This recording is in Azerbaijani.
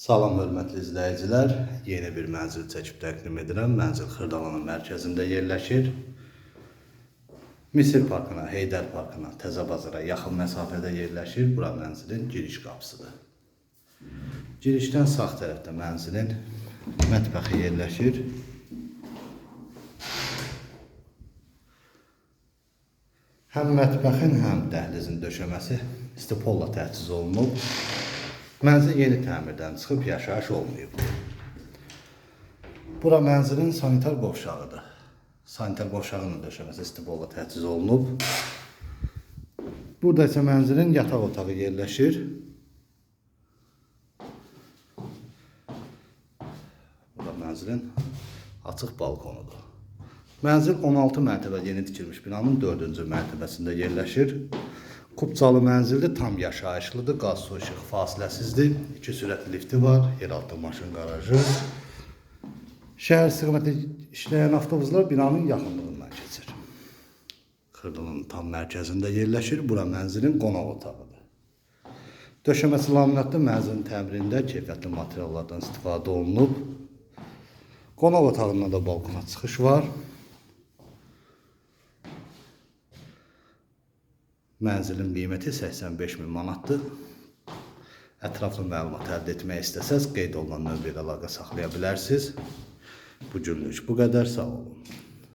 Salam hörmətli izləyicilər. Yeni bir mənzil çəkib təqdim edirəm. Mənzil Xırdalanın mərkəzində yerləşir. Misir parkına, Heydər parkına, Təzə bazara yaxın məsafədə yerləşir. Bura mənzilin giriş qapısıdır. Girişdən sağ tərəfdə mənzilin mətbəxi yerləşir. Həm mətbəxin, həm dəhlizin döşəməsi istipolla təchiz olunub. Mənzil yeni təmirdən çıxıb yaşayış olmayıb. Bura mənzilin sanitar qovşağıdır. Sanitar qovşağının döşəməsi istipolla təchiz olunub. Burada isə mənzilin yataq otağı yerləşir. Burada mənzilin açıq balkonudur. Mənzil 16 mərtəbə yeni tikilmiş binanın 4-cü mərtəbəsində yerləşir. Kubcalı mənzildir, tam yaşayışlıdır, qaz su işıq fasiləsizdir. 2 sürətli lifti var, yeraltı maşın qarajı. Şəhər istiqaməti işləyən avtobuslar binanın yaxınlığından keçir. Xırdalanın tam mərkəzində yerləşir. Bura mənzilin qonaq otağıdır. Döşəməsi laminatlı mənzilin təmirində keyfiyyətli materiallardan istifadə olunub. Qonaq otağından da balkona çıxış var. Mənzilin qiyməti 85 min manatdır. Ətraflı məlumat əldə etmək istəsəz qeyd olunan növbəyə əlaqə saxlaya bilərsiniz. Bu günlük bu qədər. Sağ olun.